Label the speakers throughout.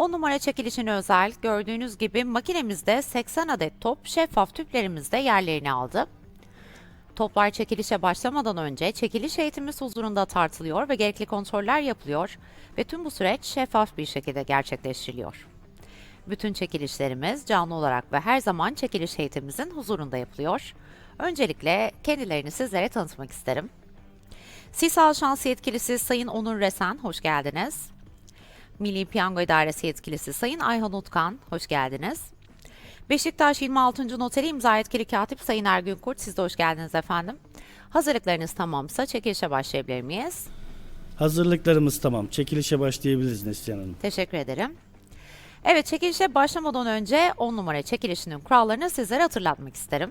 Speaker 1: 10 numara çekilişine özel gördüğünüz gibi makinemizde 80 adet top şeffaf tüplerimizde yerlerini aldı. Toplar çekilişe başlamadan önce çekiliş eğitimiz huzurunda tartılıyor ve gerekli kontroller yapılıyor ve tüm bu süreç şeffaf bir şekilde gerçekleştiriliyor. Bütün çekilişlerimiz canlı olarak ve her zaman çekiliş eğitimimizin huzurunda yapılıyor. Öncelikle kendilerini sizlere tanıtmak isterim. Sisal Şans Yetkilisi Sayın Onur Resen, hoş geldiniz. Milli Piyango İdaresi Yetkilisi Sayın Ayhan Utkan, hoş geldiniz. Beşiktaş 26. Noteri imza yetkili katip Sayın Ergün Kurt, siz de hoş geldiniz efendim. Hazırlıklarınız tamamsa çekilişe başlayabilir miyiz?
Speaker 2: Hazırlıklarımız tamam. Çekilişe başlayabiliriz Neslihan Hanım.
Speaker 1: Teşekkür ederim. Evet, çekilişe başlamadan önce 10 numara çekilişinin kurallarını sizlere hatırlatmak isterim.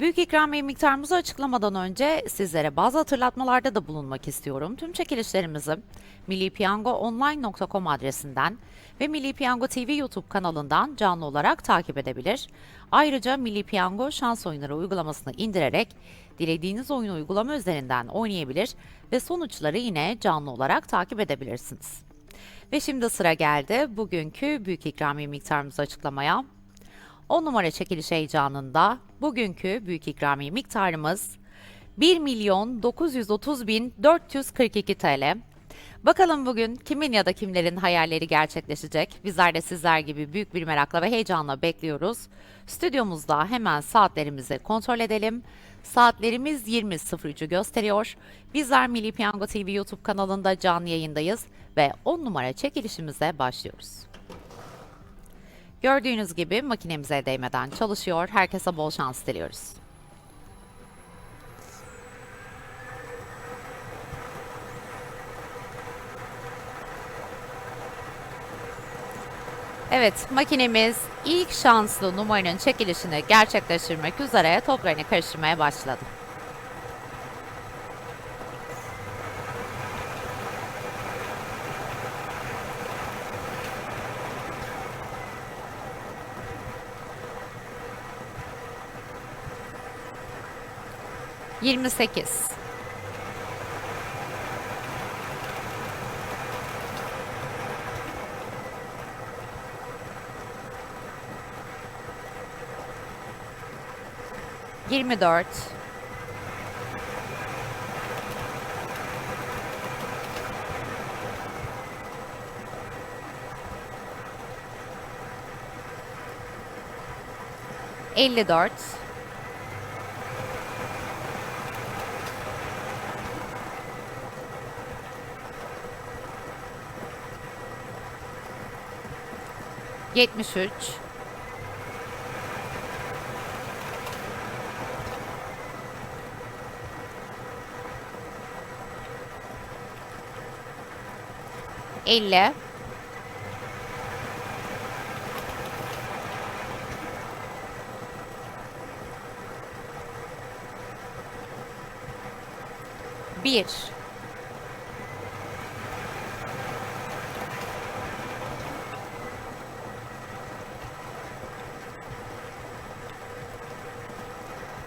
Speaker 1: Büyük ikramiye miktarımızı açıklamadan önce sizlere bazı hatırlatmalarda da bulunmak istiyorum. Tüm çekilişlerimizi millipiyangoonline.com adresinden ve Milli Piyango TV YouTube kanalından canlı olarak takip edebilir. Ayrıca Milli Piyango şans oyunları uygulamasını indirerek dilediğiniz oyun uygulama üzerinden oynayabilir ve sonuçları yine canlı olarak takip edebilirsiniz. Ve şimdi sıra geldi bugünkü büyük ikramiye miktarımızı açıklamaya. 10 numara çekiliş heyecanında bugünkü büyük ikramiye miktarımız 1 milyon 930 bin 442 TL. Bakalım bugün kimin ya da kimlerin hayalleri gerçekleşecek? Bizler de sizler gibi büyük bir merakla ve heyecanla bekliyoruz. Stüdyomuzda hemen saatlerimizi kontrol edelim. Saatlerimiz 20.03'ü gösteriyor. Bizler Milli Piyango TV YouTube kanalında canlı yayındayız ve 10 numara çekilişimize başlıyoruz. Gördüğünüz gibi makinemize değmeden çalışıyor. Herkese bol şans diliyoruz. Evet, makinemiz ilk şanslı numaranın çekilişini gerçekleştirmek üzere toplarını karıştırmaya başladı. Yirmi sekiz. Yirmi dört. Elli dört. Yetmiş üç. Elli.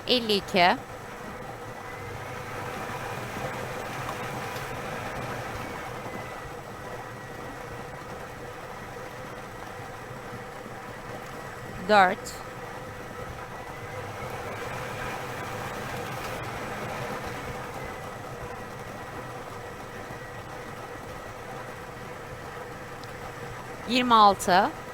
Speaker 1: 52 4 26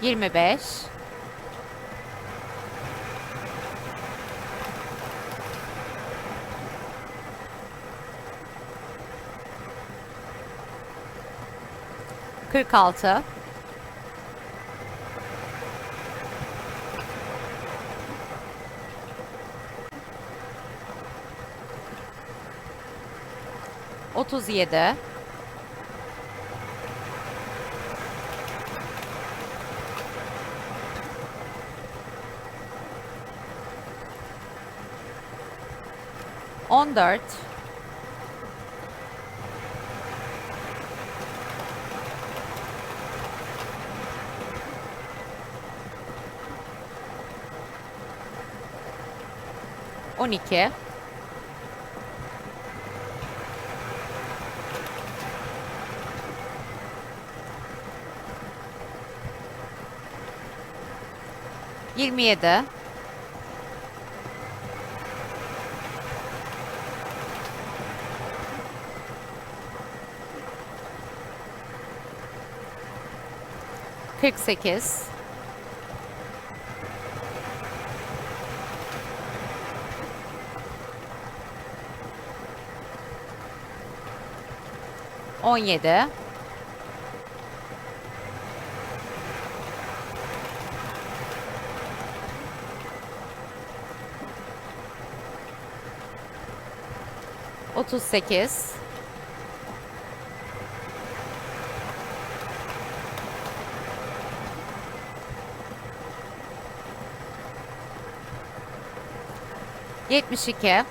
Speaker 1: 25 46 37 14 12 27 48 17 38 72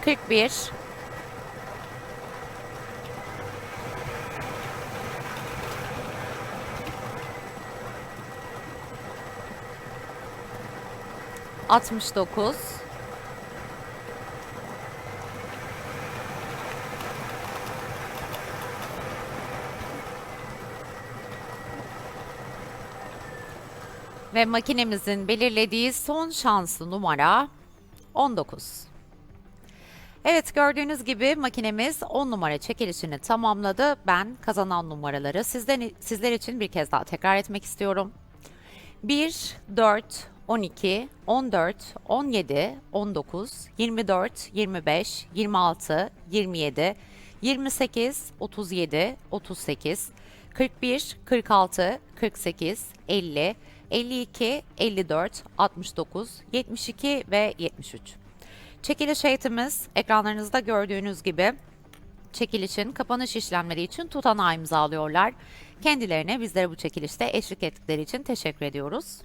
Speaker 1: 41 69 Ve makinemizin belirlediği son şanslı numara 19. Evet gördüğünüz gibi makinemiz 10 numara çekilişini tamamladı. Ben kazanan numaraları sizden, sizler için bir kez daha tekrar etmek istiyorum. 1, 4, 12, 14, 17, 19, 24, 25, 26, 27, 28, 37, 38, 41, 46, 48, 50, 52, 54, 69, 72 ve 73. Çekiliş heyetimiz ekranlarınızda gördüğünüz gibi çekilişin kapanış işlemleri için tutanağı imzalıyorlar. Kendilerine bizlere bu çekilişte eşlik ettikleri için teşekkür ediyoruz.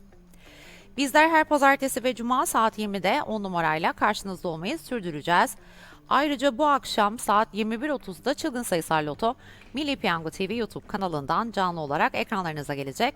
Speaker 1: Bizler her pazartesi ve cuma saat 20'de 10 numarayla karşınızda olmayı sürdüreceğiz. Ayrıca bu akşam saat 21.30'da Çılgın Sayısal Loto Milli Piyango TV YouTube kanalından canlı olarak ekranlarınıza gelecek.